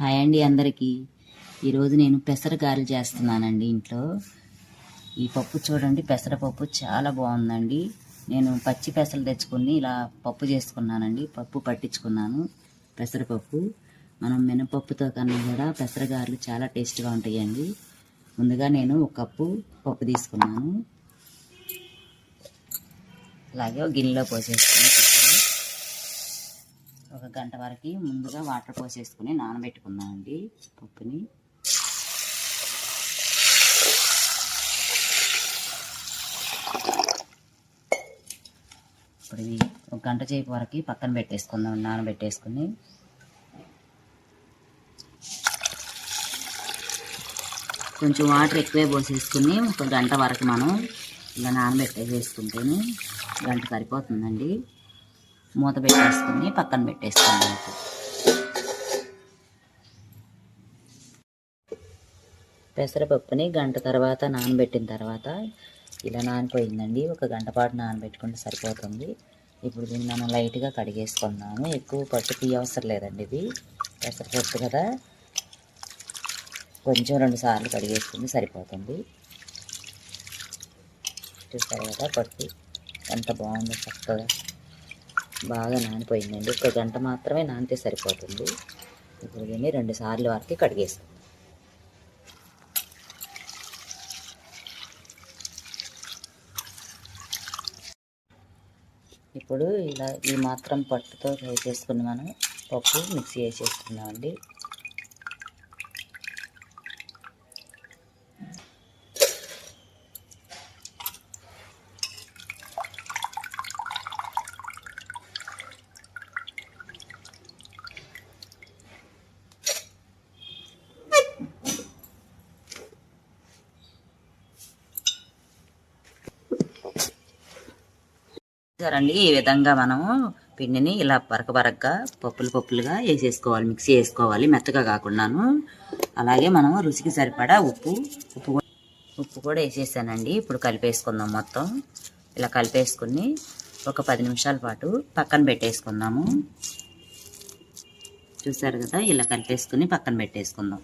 Hi అండి అందరికీ. ఈరోజు నేను పెసరగారెలు చేస్తున్నానండి ఇంట్లో. ఈ పప్పు చూడండి పెసరపప్పు చాలా బాగుందండి. నేను పచ్చి పెసలు తెచ్చుకొని ఇలా పప్పు చేసుకున్నానండి. పప్పు పట్టించుకున్నాను పెసరపప్పు మనం మినపప్పుతో కన్నా కూడా పెసరగారెలు చాలా టేస్ట్గా ఉంటాయండి. ముందుగా నేను ఒక కప్పు పప్పు తీసుకున్నాను. అలాగే గిన్నెలో పోసేసుకుని ఒక గంట వరకు ముందుగా వాటర్ పోసేసుకుని నానబెట్టుకుందామండి పప్పుని ఇప్పుడు ఇది ఒక గంట చేపు వరకు పక్కన పెట్టేసుకుందాం నానబెట్టేసుకుని. కొంచెం వాటర్ ఎక్కువే పోసేసుకుని ఒక గంట వరకు మనం ఇలా నానబెట్టేసేసుకుంటేనే గంట సరిపోతుందండి. మూత పెట్టేసుకుని పక్కన పెట్టేసుకోండి పెసరపప్పుని గంట తర్వాత నానబెట్టిన తర్వాత ఇలా నానిపోయిందండి. ఒక గంట పాటు నానబెట్టుకుంటే సరిపోతుంది. ఇప్పుడు దీన్ని మనం లైట్గా కడిగేసుకుందాము. ఎక్కువ పట్టు తీయవసరం లేదండి ఇది. పెసరపప్పు కదా. కొంచెం రెండు సార్లు కడిగేసుకుంటే సరిపోతుంది. చూస్తారు కదా పట్టు? ఎంత బాగుందో చక్కగా. బాగా నానిపోయిందండి ఒక గంట మాత్రమే నానితే సరిపోతుంది. ఇప్పుడు దీన్ని రెండు సార్లు వరకు కడిగేసుకుందాం ఇప్పుడు ఇలా ఈ మాత్రం పట్టుతో వేసేసుకుని మనం పప్పు మిక్సీ వేసేసుకుందామండి. చూసారండి ఈ విధంగా మనము పిండిని ఇలా బరక బరకగా పప్పులు పప్పులుగా వేసేసుకోవాలి మిక్సీ వేసుకోవాలి మెత్తగా కాకుండాను. అలాగే మనం రుచికి సరిపడా ఉప్పు ఉప్పు ఉప్పు కూడా వేసేసానండి. ఇప్పుడు కలిపేసుకుందాం మొత్తం. ఇలా కలిపేసుకుని ఒక పది నిమిషాల పాటు పక్కన పెట్టేసుకుందాము. చూసారు కదా ఇలా కలిపేసుకుని పక్కన పెట్టేసుకుందాం.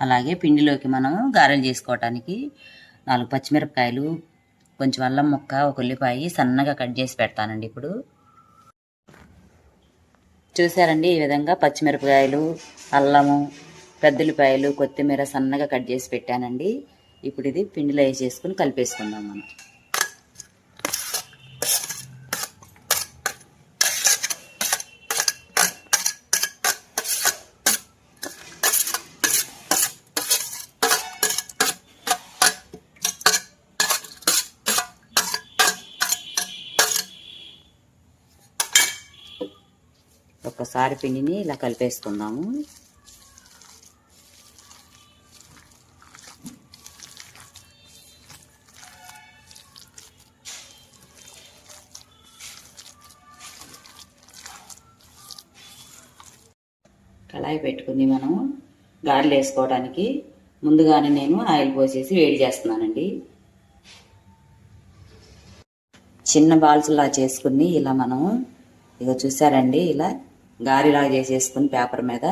అలాగే పిండిలోకి మనం గారెలు చేసుకోవటానికి నాలుగు పచ్చిమిరపకాయలు కొంచెం అల్లం ముక్క ఒక ఉల్లిపాయ సన్నగా కట్ చేసి పెడతానండి ఇప్పుడు. చూసారండి ఈ విధంగా పచ్చిమిరపకాయలు అల్లము పెద్దలిపాయలు కొత్తిమీర సన్నగా కట్ చేసి పెట్టానండి. ఇప్పుడు ఇది పిండిలో వేసేసుకుని కలిపేసుకుందాం మనం. ఒక్కసారి పిండిని ఇలా కలిపేసుకుందాము. కళాయి పెట్టుకుని మనం గారెలు వేసుకోవడానికి ముందుగానే నేను ఆయిల్ పోసేసి వేడి చేస్తున్నానండి. చిన్న బాల్స్లా చేసుకుని ఇలా మనం ఇక చూసారండి ఇలా గారిలాగా చేసేసుకుని పేపర్ మీద.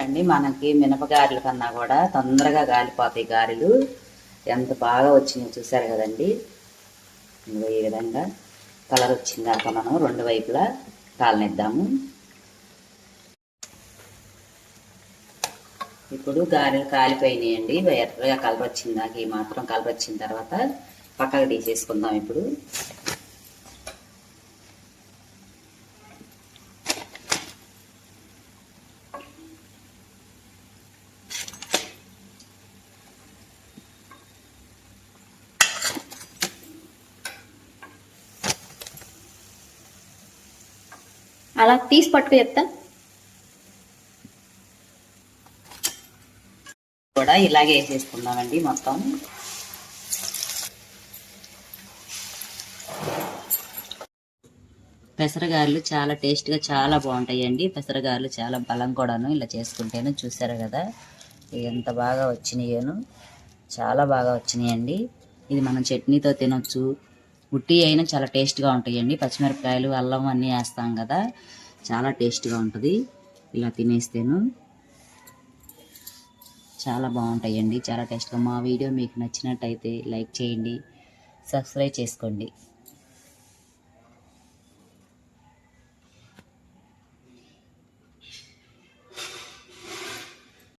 అండి మనకి మినపగారెల కన్నా కూడా తొందరగా గాలిపోతాయి గారెలు. ఎంత బాగా వచ్చినాయో చూసారు కదండి. ఈ విధంగా కలర్ వచ్చిందాక మనం రెండు వైపులా కాలనిద్దాము. ఇప్పుడు గారెలు కాలిపోయినాయండి. ఎర్రగా కలపొచ్చిందాక ఈ మాత్రం కలపచ్చిన తర్వాత పక్కకు తీసేసుకుందాం ఇప్పుడు. అలా తీసి పట్టుకు చెప్తా. కూడా ఇలాగే వేసేసుకుందామండి మొత్తం. పెసరగాయలు చాలా టేస్ట్గా చాలా బాగుంటాయండి. పెసరగారెలు చాలా బలం కూడాను ఇలా చేసుకుంటేను చూసారు కదా. ఎంత బాగా వచ్చినాయేను. చాలా బాగా వచ్చినాయండి. ఇది మనం చట్నీతో తినొచ్చు. ఉట్టి అయినా చాలా టేస్ట్గా ఉంటాయండి. పచ్చిమిరపకాయలు అల్లం అన్నీ వేస్తాం కదా. చాలా టేస్ట్గా ఉంటుంది. ఇలా తినేస్తేను. చాలా బాగుంటాయండి చాలా టేస్ట్గా. మా వీడియో మీకు నచ్చినట్టయితే లైక్ చేయండి సబ్స్క్రైబ్ చేసుకోండి.